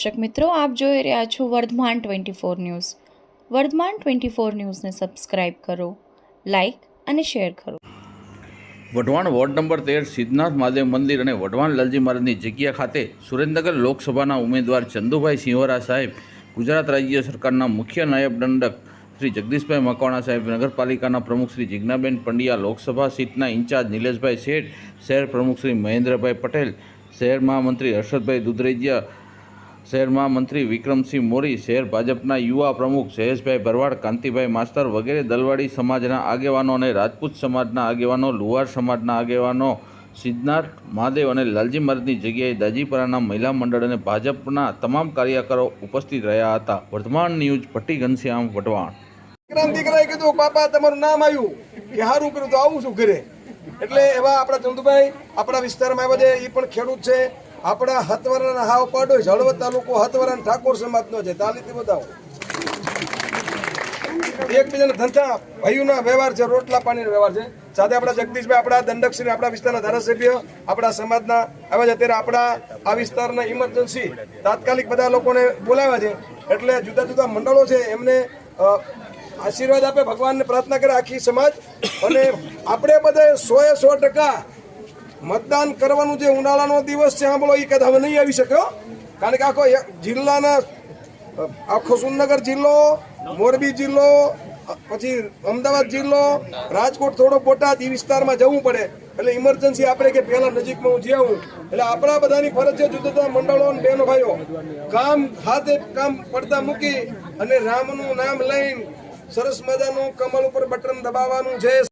દર્શક મિત્રો, આપ જોઈ રહ્યા છો Vardhman twenty four news. Vardhman twenty four ન્યૂઝને સબસ્ક્રાઇબ કરો, લાઇક અને શેર કરો. વઢવાણ વોર્ડ નંબર તેર, સિદ્ધનાથ મહાદેવ મંદિર અને વઢવાણ લાલજી મહારાજની જગ્યા ખાતે સુરેન્દ્રનગર લોકસભાના ઉમેદવાર ચંદુભાઈ સિંહોરા સાહેબ, ગુજરાત રાજ્ય સરકારના મુખ્ય નાયબ દંડક શ્રી જગદીશભાઈ મકવાણા સાહેબ, નગરપાલિકાના પ્રમુખ શ્રી જિજ્ઞાબેન પંડ્યા, લોકસભા સીટના ઇન્ચાર્જ નિલેશભાઈ શેઠ, શહેર પ્રમુખ શ્રી મહેન્દ્રભાઈ પટેલ, શહેર મહામંત્રી હર્ષદભાઈ દુધરેજિયા શહેર મંત્રી વિક્રમસિંહ મોરી, શહેર ભાજપના યુવા પ્રમુખ શહેશભાઈ ભરવાડ, કાંતિભાઈ માસ્તર વગેરે દલવાડી સમાજના આગેવાનો અને રાજપૂત સમાજના આગેવાનો, લુહાર સમાજના આગેવાનો, સિદ્ધનાથ મહાદેવ અને લાલજી મહારાજની જગ્યાએ દાજીપરાના મહિલા મંડળ અને ભાજપના તમામ કાર્યકરો ઉપસ્થિત રહ્યા હતા. વર્ધમાન ન્યૂઝ ભટ્ટી ઘનશ્યામ, વઢવાણ. વિક્રમ દીકરાએ કીધું પાપા તમારું નામ આવ્યું, કે સારું કર્યું, તો આવું શું કરે? એટલે એવા આપણા ચંદુભાઈ, આપણા વિસ્તારમાં આવ્યા છે, એ પણ ખેડૂત છે. આપણા હતવરાના હાવ પાડો હળવદ તાલુકો હતવરાન ઠાકોર સમાજનો છે. તાલીથી બતાવો. એકબીજાના ધંધા ભાઈઓના વ્યવહાર છે, રોટલા પાણીનો વ્યવહાર છે. સાથે આપણા જગદીશભાઈ, આપણા દંડકશ્રી આપણા વિસ્તારના ધારાસભ્ય, આપણા સમાજના, આવે છે અત્યારે આપણા આ વિસ્તારના ઇમરજન્સી તાત્કાલિક બધા લોકોને બોલાવ્યા છે. એટલે જુદા જુદા મંડળો છે, એમને આશીર્વાદ આપે, ભગવાનને પ્રાર્થના કરે આખી સમાજ. અને આપણે બધા એ સો ટકા મતદાન કરવાનું જે ઉનાળાનો દિવસ છે, સાંભળો એ કદાચ નહીં આવી શક્યો કારણ કે આખો જિલ્લાના આખો સુરનગર જિલ્લો, મોરબી જિલ્લો પછી અમદાવાદ જિલ્લો, રાજકોટ થોડો બોટાદ એ વિસ્તારમાં જવું પડે. એટલે ઇમરજન્સી આપણે કે પહેલા નજીકમાં હું જ્યાં એટલે આપણા બધાની ફરજ છે, જુદા જુદા મંડળો અને બહેનો ભાઈઓ કામ હાથે કામ પડતા મૂકી અને રામનું નામ લઈને સરસ મજાનું કમળ ઉપર બટન દબાવવાનું છે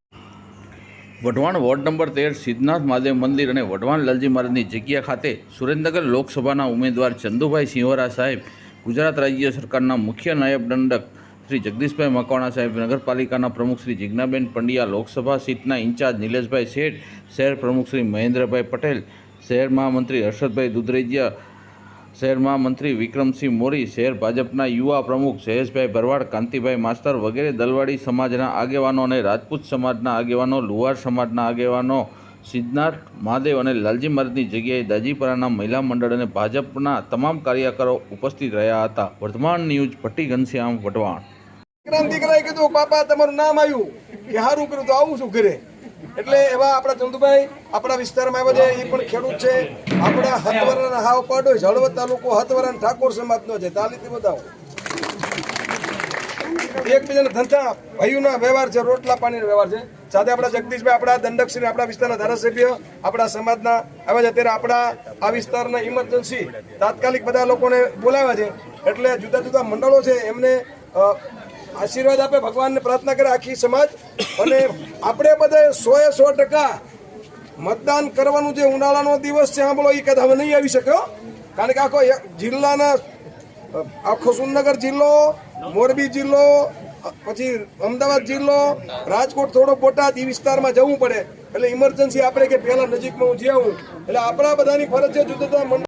વઢવાણ વોર્ડ નંબર તેર સિદ્ધનાથ મહાદેવ મંદિર અને વઢવાણ લાલજી મહારાજની જગ્યા ખાતે સુરેન્દ્રનગર લોકસભાના ઉમેદવાર ચંદુભાઈ સિંહોરા સાહેબ, ગુજરાત રાજ્ય સરકારના મુખ્ય નાયબ દંડક શ્રી જગદીશભાઈ મકવાણા સાહેબ, નગરપાલિકાના પ્રમુખ શ્રી જિજ્ઞાબેન પંડ્યા, લોકસભા સીટના ઇન્ચાર્જ નિલેશભાઈ શેઠ, શહેર પ્રમુખ શ્રી મહેન્દ્રભાઈ પટેલ, શહેર મહામંત્રી હર્ષદભાઈ દુધરેજિયા શહેર મંત્રી વિક્રમસિંહ મોરી, શહેર ભાજપના યુવા પ્રમુખ સહેશભાઈ ભરવાડ, કાંતિભાઈ માસ્તર વગેરે દલવાડી સમાજના આગેવાનો અને રાજપૂત સમાજના આગેવાનો, લુહાર સમાજના આગેવાનો, સિદ્ધનાથ મહાદેવ અને લાલજી મહારાજની જગ્યાએ દાજીપરાના મહિલા મંડળ અને ભાજપના તમામ કાર્યકરો ઉપસ્થિત રહ્યા હતા. વર્ધમાન ન્યૂઝ ભટ્ટી ઘનશ્યામ વઢવાણ દીકરાએ કીધું પાપા તમારું નામ આવ્યું કે સારું કર્યું તો આવું શું કરે? એટલે એવા આપણા ચંદુભાઈ, આપણા વિસ્તારમાં આવ્યા છે એ પણ ખેડૂત છે, આપણા હતવરણ હાવ પાડો હળવદ તાલુકો હતવરણ ઠાકોર સમાજનો છે. તાલીથી બતાવો. એકબીજાના ધંધા ભાઈઓના વ્યવહાર છે, રોટલા પાણીનો વ્યવહાર છે. સાથે આપણા જગદીશભાઈ, આપણા દંડકશ્રી, આપણા વિસ્તારના ધારાસભ્ય, આપણા સમાજના છે અત્યારે આપણા આ વિસ્તારના ઇમરજન્સી તાત્કાલિક બધા લોકોને બોલાવ્યા છે. એટલે જુદા જુદા મંડળો છે, એમને આશીર્વાદ આપે ભગવાનને પ્રાર્થના કરે આખી સમાજ. અને આપણે બધા સો એ સો ટકા મતદાન કરવાનું જે ઉનાળાનો દિવસ છે, સાંભળો, એ કદાચ નહીં આવી શક્યો કારણ કે આખો જિલ્લાના આખો સુરનગર જિલ્લો, મોરબી જિલ્લો પછી અમદાવાદ જિલ્લો, રાજકોટ થોડો બોટાદ એ વિસ્તારમાં જવું પડે. એટલે ઇમરજન્સી આપણે કે પહેલાં નજીકમાં હું જ્યાં એટલે આપણા બધાની ફરજ છે જુદા જુદા